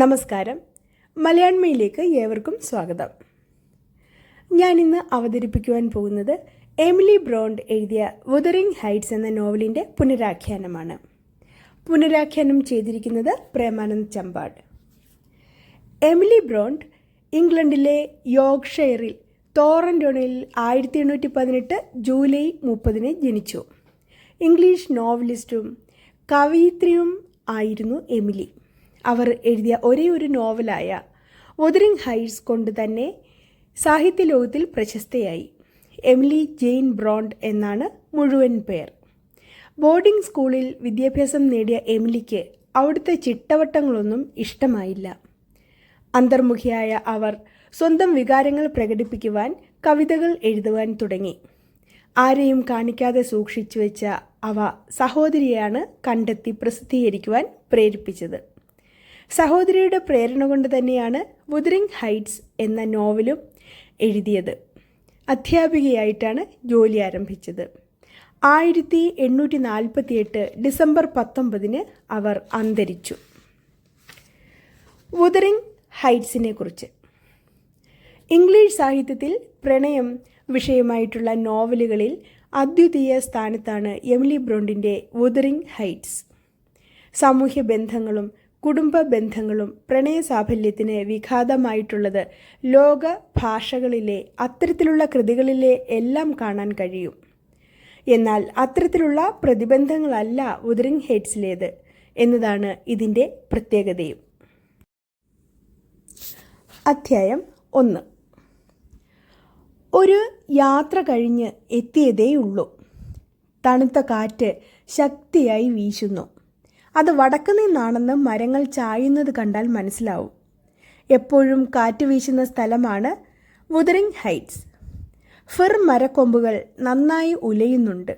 നമസ്കാരം. മലയാണ്മയിലേക്ക് ഏവർക്കും സ്വാഗതം. ഞാൻ ഇന്ന് അവതരിപ്പിക്കുവാൻ പോകുന്നത് എമിലി ബ്രോണ്ട് എഴുതിയ വുതറിംഗ് ഹൈറ്റ്സ് എന്ന നോവലിന്റെ പുനരാഖ്യാനമാണ്. പുനരാഖ്യാനം ചെയ്തിരിക്കുന്നത് പ്രേമാനന്ദ് ചമ്പാട് എമിലി ബ്രോണ്ട് ഇംഗ്ലണ്ടിലെ യോർക്ക്ഷയറിൽ തോറന്റോണിൽ ആയിരത്തി എണ്ണൂറ്റി പതിനെട്ട് ജൂലൈ മുപ്പതിന് ജനിച്ചു. ഇംഗ്ലീഷ് നോവലിസ്റ്റും കവയിത്രിയും ആയിരുന്നു എമിലി. അവർ എഴുതിയ ഒരേ ഒരു നോവലായ ഒതറിംഗ് ഹൈറ്റ്സ് കൊണ്ട് തന്നെ സാഹിത്യ ലോകത്തിൽ പ്രശസ്തയായി. എമിലി ജെയിൻ ബ്രോണ്ട് എന്നാണ് മുഴുവൻ പേർ. ബോർഡിംഗ് സ്കൂളിൽ വിദ്യാഭ്യാസം നേടിയ എമിലിക്ക് അവിടുത്തെ ചിട്ടവട്ടങ്ങളൊന്നും ഇഷ്ടമായില്ല. അന്തർമുഖിയായ അവർ സ്വന്തം വികാരങ്ങൾ പ്രകടിപ്പിക്കുവാൻ കവിതകൾ എഴുതുവാൻ തുടങ്ങി. ആരെയും കാണിക്കാതെ സൂക്ഷിച്ചു വെച്ച അവ സഹോദരിയാണ് കണ്ടെത്തി പ്രസിദ്ധീകരിക്കുവാൻ പ്രേരിപ്പിച്ചത്. സഹോദരിയുടെ പ്രേരണ കൊണ്ട് തന്നെയാണ് വുദറിംഗ് ഹൈറ്റ്സ് എന്ന നോവലും എഴുതിയത്. അധ്യാപികയായിട്ടാണ് ജോലി ആരംഭിച്ചത്. ആയിരത്തി എണ്ണൂറ്റി നാൽപ്പത്തിയെട്ട് ഡിസംബർ പത്തൊമ്പതിന് അവർ അന്തരിച്ചു. വുദറിംഗ് ഹൈറ്റ്സിനെ കുറിച്ച്. ഇംഗ്ലീഷ് സാഹിത്യത്തിൽ പ്രണയം വിഷയമായിട്ടുള്ള നോവലുകളിൽ അദ്വിതീയ സ്ഥാനത്താണ് എമിലി ബ്രോണ്ടിന്റെ വുദറിംഗ് ഹൈറ്റ്സ് സാമൂഹ്യ ബന്ധങ്ങളും കുടുംബ ബന്ധങ്ങളും പ്രണയ സാഫല്യത്തിന് വിഘാതമായിട്ടുള്ളത് ലോക ഭാഷകളിലെ അത്തരത്തിലുള്ള കൃതികളിലെ എല്ലാം കാണാൻ കഴിയും. എന്നാൽ അത്തരത്തിലുള്ള പ്രതിബന്ധങ്ങളല്ല ഉദരിങ് ഹേറ്റ്സിലേത് എന്നതാണ് ഇതിന്റെ പ്രത്യേകതയും. അധ്യായം ഒന്ന്. ഒരു യാത്ര കഴിഞ്ഞ് എത്തിയതേയുള്ളൂ. തണുത്ത കാറ്റ് ശക്തിയായി വീശുന്നു. അത് വടക്ക് നിന്നാണെന്ന് മരങ്ങൾ ചായുന്നത് കണ്ടാൽ മനസ്സിലാവും. എപ്പോഴും കാറ്റ് വീശുന്ന സ്ഥലമാണ് വുദറിംഗ് ഹൈറ്റ്സ്. ഫിർ മരക്കൊമ്പുകൾ നന്നായി ഉലയുന്നുണ്ട്.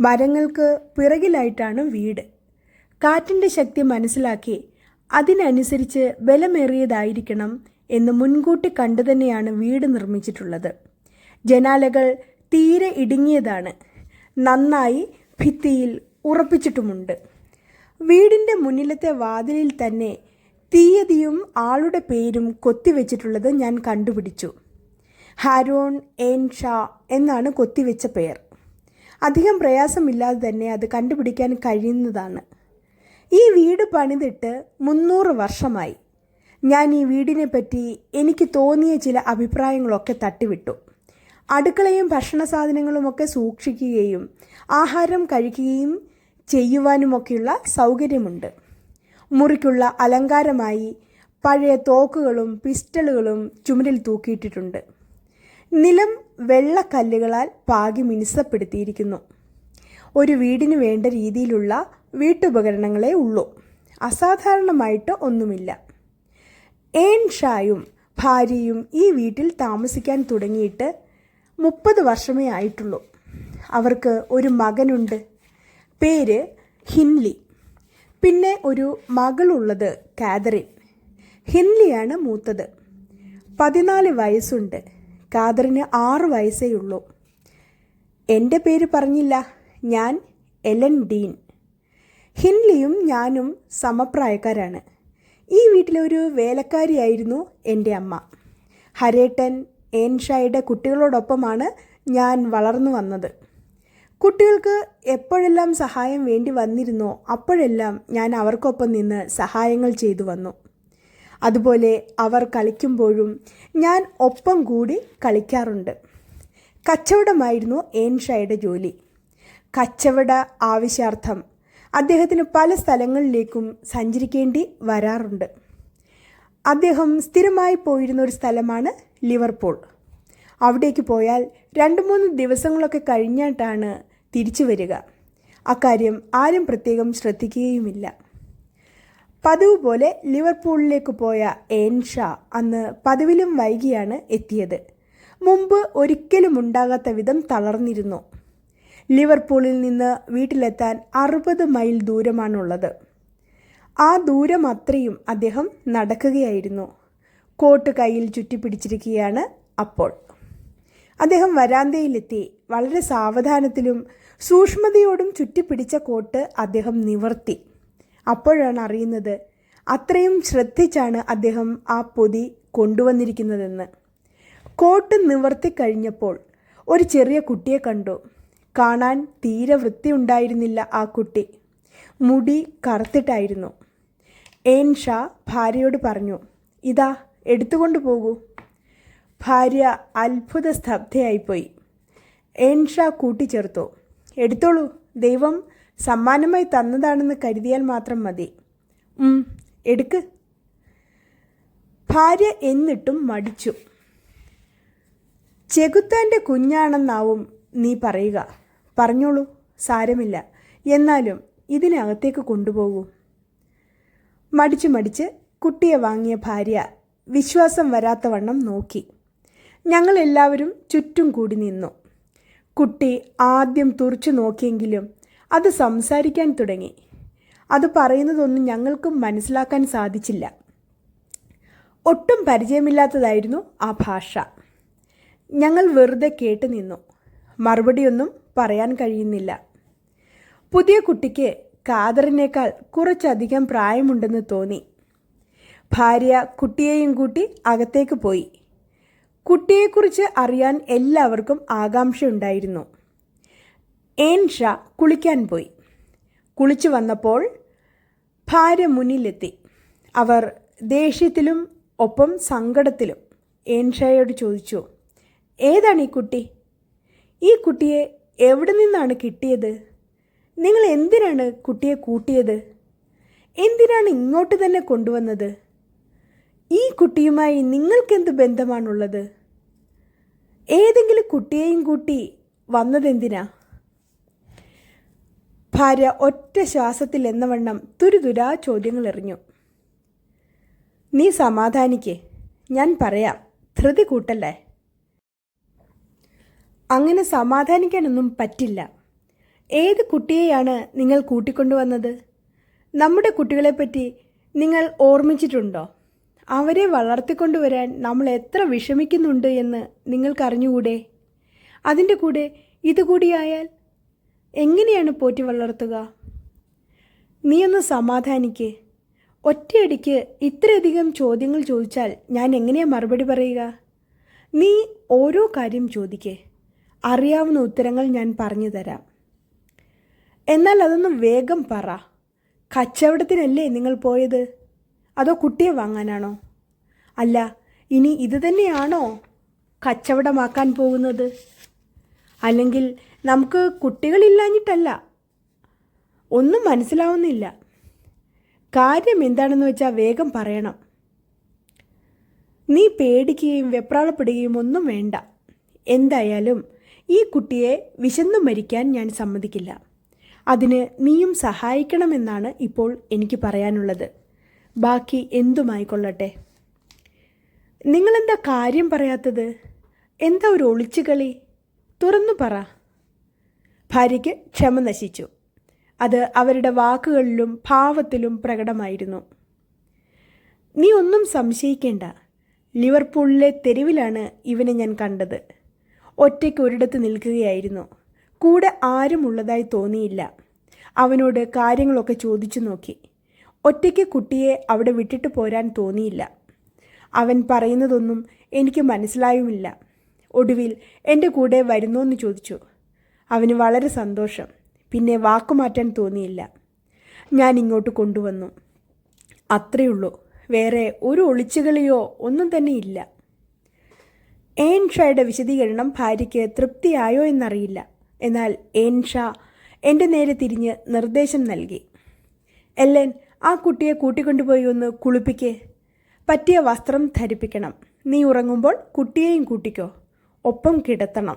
മരങ്ങൾക്ക് പിറകിലായിട്ടാണ് വീട്. കാറ്റിന്റെ ശക്തി മനസ്സിലാക്കി അതിനനുസരിച്ച് ബലമേറിയതായിരിക്കണം എന്ന് മുൻകൂട്ടി കണ്ടു തന്നെയാണ് വീട് നിർമ്മിച്ചിട്ടുള്ളത്. ജനാലകൾ തീരെ ഇടുങ്ങിയതാണ്. നന്നായി ഭിത്തിയിൽ ഉറപ്പിച്ചിട്ടുമുണ്ട്. വീടിന്റെ മുന്നിലത്തെ വാതിലിൽ തന്നെ തീയതിയും ആളുടെ പേരും കൊത്തിവെച്ചിട്ടുള്ളത് ഞാൻ കണ്ടുപിടിച്ചു. ഹാരോൺ എൻ ഷാ എന്നാണ് കൊത്തിവെച്ച പേർ. അധികം പ്രയാസമില്ലാതെ തന്നെ അത് കണ്ടുപിടിക്കാൻ കഴിയുന്നതാണ്. ഈ വീട് പണിതിട്ട് മുന്നൂറ് വർഷമായി. ഞാൻ ഈ വീടിനെ പറ്റി എനിക്ക് തോന്നിയ ചില അഭിപ്രായങ്ങളൊക്കെ തട്ടിവിട്ടു. അടുക്കളയും ഭക്ഷണ സാധനങ്ങളുമൊക്കെ സൂക്ഷിക്കുകയും ആഹാരം കഴിക്കുകയും ചെയ്യുവാനുമൊക്കെയുള്ള സൗകര്യമുണ്ട്. മുറിക്കുള്ള അലങ്കാരമായി പഴയ തോക്കുകളും പിസ്റ്റളുകളും ചുമരിൽ തൂക്കിയിട്ടിട്ടുണ്ട്. നിലം വെള്ളക്കല്ലുകളാൽ പാകി മിനുസപ്പെടുത്തിയിരിക്കുന്നു. ഒരു വീടിന് വേണ്ട രീതിയിലുള്ള വീട്ടുപകരണങ്ങളേ ഉള്ളൂ. അസാധാരണമായിട്ട് ഒന്നുമില്ല. ഏൻ ഷായും ഭാര്യയും ഈ വീട്ടിൽ താമസിക്കാൻ തുടങ്ങിയിട്ട് മുപ്പത് വർഷമേ ആയിട്ടുള്ളൂ. അവർക്ക് ഒരു മകനുണ്ട്. പേര് ഹിൻലി. പിന്നെ ഒരു മകളുള്ളത് കാതറിൻ. ഹിൻലിയാണ് മൂത്തത്. പതിനാല് വയസ്സുണ്ട്. കാതറിന് ആറ് വയസ്സേ ഉള്ളൂ. എന്റെ പേര് പറഞ്ഞില്ല. ഞാൻ എലൻ ഡീൻ. ഹിൻലിയും ഞാനും സമപ്രായക്കാരാണ്. ഈ വീട്ടിലെ ഒരു വേലക്കാരിയായിരുന്നു എന്റെ അമ്മ. ഹരേട്ടൻ ഏൻഷായുടെ കുട്ടികളോടൊപ്പമാണ് ഞാൻ വളർന്നു വന്നത്. കുട്ടികൾക്ക് എപ്പോഴെല്ലാം സഹായം വേണ്ടി വന്നിരുന്നോ അപ്പോഴെല്ലാം ഞാൻ അവർക്കൊപ്പം നിന്ന് സഹായങ്ങൾ ചെയ്തു വന്നു. അതുപോലെ അവർ കളിക്കുമ്പോഴും ഞാൻ ഒപ്പം കൂടി കളിക്കാറുണ്ട്. കച്ചവടമായിരുന്നു ഏൻഷായുടെ ജോലി. കച്ചവട ആവശ്യാർത്ഥം അദ്ദേഹത്തിന് പല സ്ഥലങ്ങളിലേക്കും സഞ്ചരിക്കേണ്ടി വരാറുണ്ട്. അദ്ദേഹം സ്ഥിരമായി പോയിരുന്ന ഒരു സ്ഥലമാണ് ലിവർപൂൾ. അവിടേക്ക് പോയാൽ രണ്ട് മൂന്ന് ദിവസങ്ങളൊക്കെ കഴിഞ്ഞിട്ടാണ് തിരിച്ചു വരിക. അക്കാര്യം ആരും പ്രത്യേകം ശ്രദ്ധിക്കുകയുമില്ല. പതിവ് പോലെ ലിവർപൂളിലേക്ക് പോയ ഏൻഷാ അന്ന് പതിവിലും വൈകിയാണ് എത്തിയത്. മുമ്പ് ഒരിക്കലും ഉണ്ടാകാത്ത വിധം തളർന്നിരുന്നു. ലിവർപൂളിൽ നിന്ന് വീട്ടിലെത്താൻ അറുപത് മൈൽ ദൂരമാണുള്ളത്. ആ ദൂരം അത്രയും അദ്ദേഹം നടക്കുകയായിരുന്നു. കോട്ട് കയ്യിൽ ചുറ്റിപ്പിടിച്ചിരിക്കുകയാണ് അപ്പോൾ. അദ്ദേഹം വരാന്തയിലെത്തി. വളരെ സാവധാനത്തിലും സൂക്ഷ്മതയോടും ചുറ്റിപ്പിടിച്ച കോട്ട് അദ്ദേഹം നിവർത്തി. അപ്പോഴാണ് അറിയുന്നത് അത്രയും ശ്രദ്ധിച്ചാണ് അദ്ദേഹം ആ പൊതി കൊണ്ടുവന്നിരിക്കുന്നതെന്ന്. കോട്ട് നിവർത്തി കഴിഞ്ഞപ്പോൾ ഒരു ചെറിയ കുട്ടിയെ കണ്ടു. കാണാൻ തീരെ വൃത്തിയുണ്ടായിരുന്നില്ല ആ കുട്ടി. മുടി കറുത്തിട്ടായിരുന്നു. ഏൻ ഷാ ഭാര്യയോട് പറഞ്ഞു ഇതാ എടുത്തുകൊണ്ട് പോകൂ. ഭാര്യ അത്ഭുത സ്തബ്ധയായിപ്പോയി. ഏൻഷ കൂട്ടിച്ചേർത്തു. എടുത്തോളൂ ദൈവം സമ്മാനമായി തന്നതാണെന്ന് കരുതിയാൽ മാത്രം മതി. എടുക്ക്. ഭാര്യ എന്നിട്ടും മടിച്ചു. ചെകുത്താന്റെ കുഞ്ഞാണെന്നാവും നീ പറയുക. പറഞ്ഞോളൂ സാരമില്ല. എന്നാലും ഇതിനകത്തേക്ക് കൊണ്ടുപോകൂ. മടിച്ചു മടിച്ച് കുട്ടിയെ വാങ്ങിയ ഭാര്യ വിശ്വാസം വരാത്തവണ്ണം നോക്കി. ഞങ്ങൾ എല്ലാവരും ചുറ്റും കൂടി നിന്നു. കുട്ടി ആദ്യം തുറച്ചു നോക്കിയെങ്കിലും അത് സംസാരിക്കാൻ തുടങ്ങി. അത് പറയുന്നതൊന്നും ഞങ്ങൾക്കും മനസ്സിലാക്കാൻ സാധിച്ചില്ല. ഒട്ടും പരിചയമില്ലാത്തതായിരുന്നു ആ ഭാഷ. ഞങ്ങൾ വെറുതെ കേട്ട് നിന്നു. മറുപടിയൊന്നും പറയാൻ കഴിയുന്നില്ല. പുതിയ കുട്ടിക്ക് കാതറിനേക്കാൾ കുറച്ചധികം പ്രായമുണ്ടെന്ന് തോന്നി. ഭാര്യ കുട്ടിയെയും കൂട്ടി അകത്തേക്ക് പോയി. കുട്ടിയെക്കുറിച്ച് അറിയാൻ എല്ലാവർക്കും ആകാംക്ഷയുണ്ടായിരുന്നു. ഏൻഷ കുളിക്കാൻ പോയി. കുളിച്ചു വന്നപ്പോൾ ഭാര്യ മുന്നിലെത്തി. അവർ ദേഷ്യത്തിലും ഒപ്പം സങ്കടത്തിലും ഏൻഷയോട് ചോദിച്ചു ഏതാണ് ഈ കുട്ടി? ഈ കുട്ടിയെ എവിടെ നിന്നാണ് കിട്ടിയത്? നിങ്ങൾ എന്തിനാണ് കുട്ടിയെ കൂട്ടിയത്? എന്തിനാണ് ഇങ്ങോട്ട് തന്നെ കൊണ്ടുവന്നത്? ഈ കുട്ടിയുമായി നിങ്ങൾക്കെന്ത് ബന്ധമാണുള്ളത്? ഏതെങ്കിലും കുട്ടിയെയും കൂട്ടി വന്നതെന്തിനാ? ഭാര്യ ഒറ്റ ശ്വാസത്തിൽ എന്ന വണ്ണം തുരുതുരാ ചോദ്യങ്ങൾ എറിഞ്ഞു നീ സമാധാനിക്കേ. ഞാൻ പറയാം. ധൃതി കൂട്ടല്ലേ? അങ്ങനെ സമാധാനിക്കാനൊന്നും പറ്റില്ല. ഏത് കുട്ടിയെയാണ് നിങ്ങൾ കൂട്ടിക്കൊണ്ടുവന്നത്? നമ്മുടെ കുട്ടികളെപ്പറ്റി നിങ്ങൾ ഓർമ്മിച്ചിട്ടുണ്ടോ? അവരെ വളർത്തിക്കൊണ്ടുവരാൻ നമ്മൾ എത്ര വിഷമിക്കുന്നുണ്ട് എന്ന് നിങ്ങൾക്കറിഞ്ഞുകൂടെ? അതിന്റെ കൂടെ ഇതുകൂടിയായാൽ എങ്ങനെയാണ് പോറ്റി വളർത്തുക? നീയൊന്ന് സമാധാനിക്ക്. ഒറ്റയടിക്ക് ഇത്രയധികം ചോദ്യങ്ങൾ ചോദിച്ചാൽ ഞാൻ എങ്ങനെയാ മറുപടി പറയുക? നീ ഓരോ കാര്യം ചോദിക്കേ. അറിയാവുന്ന ഉത്തരങ്ങൾ ഞാൻ പറഞ്ഞു തരാം. എന്നാൽ അതൊന്ന് വേഗം പറ. കച്ചവടത്തിനല്ലേ നിങ്ങൾ പോയത്? അതോ കുട്ടിയെ വാങ്ങാനാണോ? അല്ല ഇനി ഇത് തന്നെയാണോ കച്ചവടമാക്കാൻ പോകുന്നത്? അല്ലെങ്കിൽ നമുക്ക് കുട്ടികളില്ലാഞ്ഞിട്ടല്ല ഒന്നും മനസ്സിലാവുന്നില്ല. കാര്യം എന്താണെന്ന് വെച്ചാൽ വേഗം പറയണം. നീ പേടിക്കുകയും വെപ്രാളപ്പെടുകയും ഒന്നും വേണ്ട. എന്തായാലും ഈ കുട്ടിയെ വിശന്നു മരിക്കാൻ ഞാൻ സമ്മതിക്കില്ല. അതിന് നീയും സഹായിക്കണമെന്നാണ് ഇപ്പോൾ എനിക്ക് പറയാനുള്ളത്. ബാക്കി എന്തുമായിക്കൊള്ളട്ടെ? നിങ്ങളെന്താ കാര്യം പറയാത്തത്? എന്താ ഒരു ഒളിച്ചുകളി തുറന്നു പറ. ഭാര്യയ്ക്ക് ക്ഷമ നശിച്ചു. അത് അവരുടെ വാക്കുകളിലും ഭാവത്തിലും പ്രകടമായിരുന്നു. നീ ഒന്നും സംശയിക്കേണ്ട. ലിവർപൂളിലെ തെരുവിലാണ് ഇവനെ ഞാൻ കണ്ടത്. ഒറ്റയ്ക്ക് ഒരിടത്ത് നിൽക്കുകയായിരുന്നു. കൂടെ ആരും ഉള്ളതായി തോന്നിയില്ല. അവനോട് കാര്യങ്ങളൊക്കെ ചോദിച്ചു നോക്കി. ഒറ്റയ്ക്ക് കുട്ടിയെ അവിടെ വിട്ടിട്ട് പോരാൻ തോന്നിയില്ല. അവൻ പറയുന്നതൊന്നും എനിക്ക് മനസ്സിലായുമില്ല. ഒടുവിൽ എന്റെ കൂടെ വരുന്നോന്ന് ചോദിച്ചു. അവന് വളരെ സന്തോഷം. പിന്നെ വാക്കുമാറ്റാൻ തോന്നിയില്ല. ഞാൻ ഇങ്ങോട്ട് കൊണ്ടുവന്നു. അത്രയുള്ളൂ. വേറെ ഒരു ഒളിച്ചുകളിയോ ഒന്നും തന്നെ ഇല്ല. ഏൻ ഷായുടെ വിശദീകരണം ഭാര്യയ്ക്ക് തൃപ്തിയായോ എന്നറിയില്ല. എന്നാൽ ഏൻ ഷാ എന്റെ നേരെ തിരിഞ്ഞ് നിർദ്ദേശം നൽകി. എല്ലൻ ആ കുട്ടിയെ കൂട്ടിക്കൊണ്ടുപോയി ഒന്ന് കുളിപ്പിക്കേ. പറ്റിയ വസ്ത്രം ധരിപ്പിക്കണം. നീ ഉറങ്ങുമ്പോൾ കുട്ടിയെയും കൂട്ടിക്കോ. ഒപ്പം കിടത്തണം.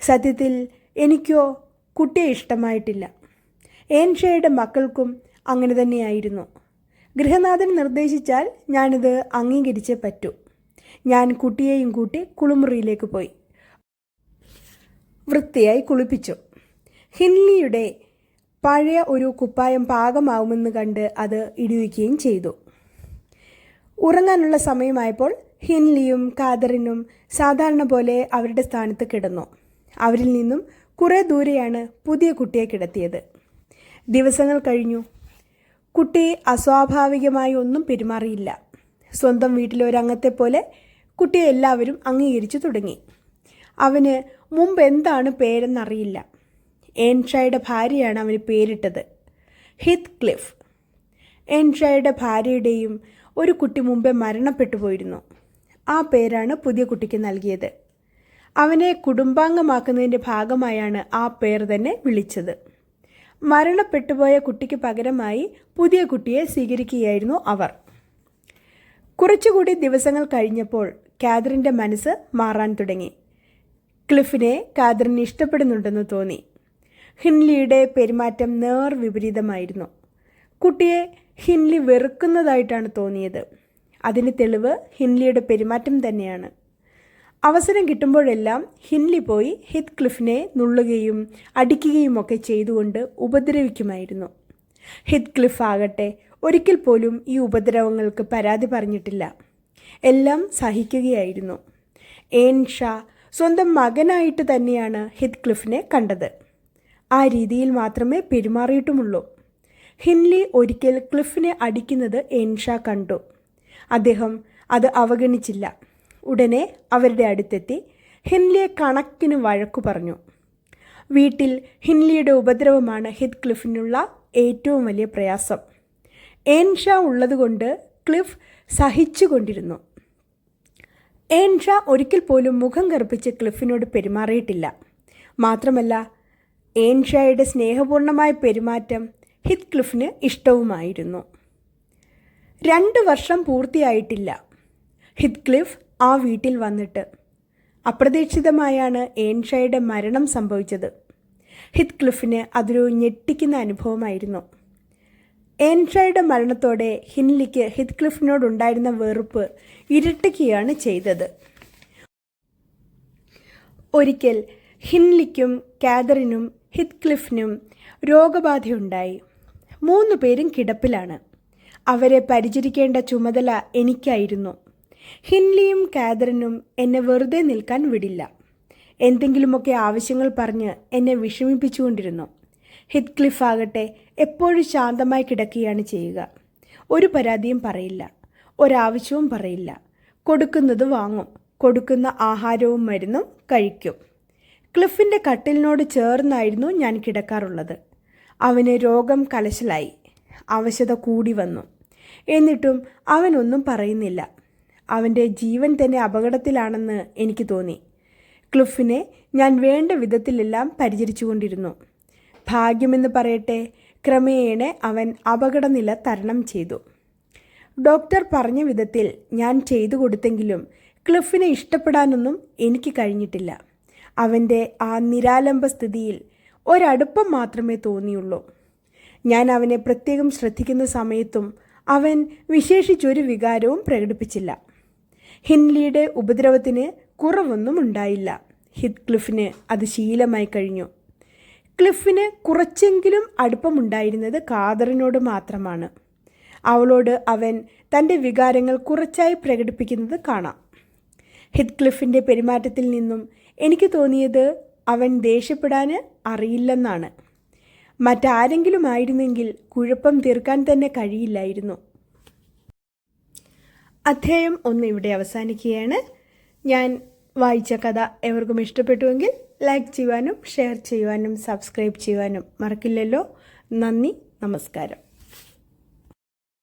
സത്യത്തിൽ എനിക്കോ കുട്ടിയെ ഇഷ്ടമായിട്ടില്ല. ഏൻഷയുടെ മക്കൾക്കും അങ്ങനെ തന്നെയായിരുന്നു. ഗൃഹനാഥൻ നിർദ്ദേശിച്ചാൽ ഞാനിത് അംഗീകരിച്ചേ പറ്റൂ. ഞാൻ കുട്ടിയെയും കൂട്ടി കുളിമുറിയിലേക്ക് പോയി. വൃത്തിയായി കുളിപ്പിച്ചു. ഹിൻലിയുടെ പഴയ ഒരു കുപ്പായം പാകമാവുമെന്ന് കണ്ട് അത് ഇടിവിക്കുകയും ചെയ്തു. ഉറങ്ങാനുള്ള സമയമായപ്പോൾ ഹിൻലിയും കാദറിനും സാധാരണ പോലെ അവരുടെ സ്ഥാനത്ത് കിടന്നു. അവരിൽ നിന്നും കുറേ ദൂരെയാണ് പുതിയ കുട്ടിയെ കിടത്തിയത്. ദിവസങ്ങൾ കഴിഞ്ഞു. കുട്ടി അസ്വാഭാവികമായി ഒന്നും പെരുമാറിയില്ല. സ്വന്തം വീട്ടിലെ ഒരംഗത്തെ പോലെ കുട്ടിയെ എല്ലാവരും അംഗീകരിച്ചു തുടങ്ങി. അവന് മുമ്പ് എന്താണ് പേരെന്നറിയില്ല. ഏൻഷായുടെ ഭാര്യയാണ് അവന് പേരിട്ടത്. ഹിത് ക്ലിഫ് എൻഷായുടെ ഭാര്യയുടെയും ഒരു കുട്ടി മുമ്പേ മരണപ്പെട്ടു പോയിരുന്നു. ആ പേരാണ് പുതിയ കുട്ടിക്ക് നൽകിയത്. അവനെ കുടുംബാംഗമാക്കുന്നതിന്റെ ഭാഗമായാണ് ആ പേർ തന്നെ വിളിച്ചത്. മരണപ്പെട്ടുപോയ കുട്ടിക്ക് പകരമായി പുതിയ കുട്ടിയെ സ്വീകരിക്കുകയായിരുന്നു അവർ. കുറച്ചുകൂടി ദിവസങ്ങൾ കഴിഞ്ഞപ്പോൾ കാതറിന്റെ മനസ്സ് മാറാൻ തുടങ്ങി. ക്ലിഫിനെ കാതറിന് ഇഷ്ടപ്പെടുന്നുണ്ടെന്ന് തോന്നി. ഹിൻലിയുടെ പെരുമാറ്റം നേർ വിപരീതമായിരുന്നു. കുട്ടിയെ ഹിൻലി വെറുക്കുന്നതായിട്ടാണ് തോന്നിയത്. അതിന് തെളിവ് ഹിൻലിയുടെ പെരുമാറ്റം തന്നെയാണ്. അവസരം കിട്ടുമ്പോഴെല്ലാം ഹിൻലി പോയി ഹിത് ക്ലിഫിനെ നുള്ളുകയും അടിക്കുകയുമൊക്കെ ചെയ്തുകൊണ്ട് ഉപദ്രവിക്കുമായിരുന്നു. ഹിത് ക്ലിഫ് ആകട്ടെ ഒരിക്കൽ പോലും ഈ ഉപദ്രവങ്ങൾക്ക് പരാതി പറഞ്ഞിട്ടില്ല. എല്ലാം സഹിക്കുകയായിരുന്നു. ഏൻ ഷാ സ്വന്തം മകനായിട്ട് തന്നെയാണ് ഹിത് ക്ലിഫിനെ കണ്ടത്. ആ രീതിയിൽ മാത്രമേ പെരുമാറിയിട്ടുമുള്ളൂ. ഹിൻലി ഒരിക്കൽ ക്ലിഫിനെ അടിക്കുന്നത് എൻഷ കണ്ടു. അദ്ദേഹം അത് അവഗണിച്ചില്ല. ഉടനെ അവരുടെ അടുത്തെത്തി ഹിൻലിയെ കണക്കിന് വഴക്കു പറഞ്ഞു. വീട്ടിൽ ഹിൻലിയുടെ ഉപദ്രവമാണ് ഹിത് ക്ലിഫിനുള്ള ഏറ്റവും വലിയ പ്രയാസം. ഏൻഷ ഉള്ളതുകൊണ്ട് ക്ലിഫ് സഹിച്ചുകൊണ്ടിരുന്നു. ഏൻഷ ഒരിക്കൽ പോലും മുഖം കറുപ്പിച്ച് ക്ലിഫിനോട് പെരുമാറിയിട്ടില്ല. മാത്രമല്ല ഏൻഷായുടെ സ്നേഹപൂർണമായ പെരുമാറ്റം ഹിത്ക്ലിഫിന് ഇഷ്ടവുമായിരുന്നു. രണ്ട് വർഷം പൂർത്തിയായിട്ടില്ല. ഹിത്ക്ലിഫ് ആ വീട്ടിൽ വന്നിട്ട്. അപ്രതീക്ഷിതമായാണ് ഏൻഷയുടെ മരണം സംഭവിച്ചത്. ഹിത്ക്ലിഫിന് അതൊരു ഞെട്ടിക്കുന്ന അനുഭവമായിരുന്നു. ഏൻഷയുടെ മരണത്തോടെ ഹിൻലിക്ക് ഹിത്ക്ലിഫിനോടുണ്ടായിരുന്ന വെറുപ്പ് ഇരട്ടിക്കുകയാണ് ചെയ്തത്. ഒരിക്കൽ ഹിൻലിക്കും കാതറിനും ഹിത് ക്ലിഫിനും രോഗബാധയുണ്ടായി. മൂന്നു പേരും കിടപ്പിലാണ്. അവരെ പരിചരിക്കേണ്ട ചുമതല എനിക്കായിരുന്നു. ഹിൻലിയും കാതറിനും എന്നെ വെറുതെ നിൽക്കാൻ വിടില്ല. എന്തെങ്കിലുമൊക്കെ ആവശ്യങ്ങൾ പറഞ്ഞ് എന്നെ വിഷമിപ്പിച്ചുകൊണ്ടിരുന്നു. ഹിത്ക്ലിഫ് ആകട്ടെ എപ്പോഴും ശാന്തമായി കിടക്കുകയാണ് ചെയ്യുക. ഒരു പരാതിയും പറയില്ല. ഒരാവശ്യവും പറയില്ല. കൊടുക്കുന്നത് വാങ്ങും. കൊടുക്കുന്ന ആഹാരവും മരുന്നും കഴിക്കും. ക്ലിഫിന്റെ കട്ടിലിനോട് ചേർന്നായിരുന്നു ഞാൻ കിടക്കാറുള്ളത്. അവന് രോഗം കലശലായി. അവശത കൂടി വന്നു. എന്നിട്ടും അവനൊന്നും പറയുന്നില്ല. അവന്റെ ജീവൻ തന്നെ അപകടത്തിലാണെന്ന് എനിക്ക് തോന്നി. ക്ലിഫിനെ ഞാൻ വേണ്ട വിധത്തിലെല്ലാം പരിചരിച്ചുകൊണ്ടിരുന്നു. ഭാഗ്യമെന്ന് പറയട്ടെ ക്രമേണ അവൻ അപകടനില തരണം ചെയ്തു. ഡോക്ടർ പറഞ്ഞ വിധത്തിൽ ഞാൻ ചെയ്തു കൊടുത്തെങ്കിലും ക്ലിഫിനെ ഇഷ്ടപ്പെടാനൊന്നും എനിക്ക് കഴിഞ്ഞിട്ടില്ല. അവന്റെ ആ നിരാലംബ സ്ഥിതിയിൽ ഒരടുപ്പം മാത്രമേ തോന്നിയുള്ളൂ. ഞാൻ അവനെ പ്രത്യേകം ശ്രദ്ധിക്കുന്ന സമയത്തും അവൻ വിശേഷിച്ചൊരു വികാരവും പ്രകടിപ്പിച്ചില്ല. ഹിൻലിയുടെ ഉപദ്രവത്തിന് കുറവൊന്നും ഉണ്ടായില്ല. ഹിത് ക്ലിഫിന് അത് ശീലമായി കഴിഞ്ഞു. ക്ലിഫിന് കുറച്ചെങ്കിലും അടുപ്പമുണ്ടായിരുന്നത് കാതറിനോട് മാത്രമാണ്. അവളോട് അവൻ തന്റെ വികാരങ്ങൾ കുറച്ചായി പ്രകടിപ്പിക്കുന്നത് കാണാം. ഹിത് ക്ലിഫിന്റെ പെരുമാറ്റത്തിൽ നിന്നും എനിക്ക് തോന്നിയത് അവൻ ദേഷ്യപ്പെടാൻ അറിയില്ലെന്നാണ്. മറ്റാരെങ്കിലും ആയിരുന്നെങ്കിൽ കുഴപ്പം തീർക്കാൻ തന്നെ കഴിയില്ലായിരുന്നു. അധ്യായം ഒന്ന് ഇവിടെ അവസാനിക്കുകയാണ്. ഞാൻ വായിച്ച കഥ എവർക്കും ഇഷ്ടപ്പെട്ടുവെങ്കിൽ ലൈക്ക് ചെയ്യുവാനും ഷെയർ ചെയ്യുവാനും സബ്സ്ക്രൈബ് ചെയ്യുവാനും മറക്കില്ലല്ലോ. നന്ദി നമസ്കാരം.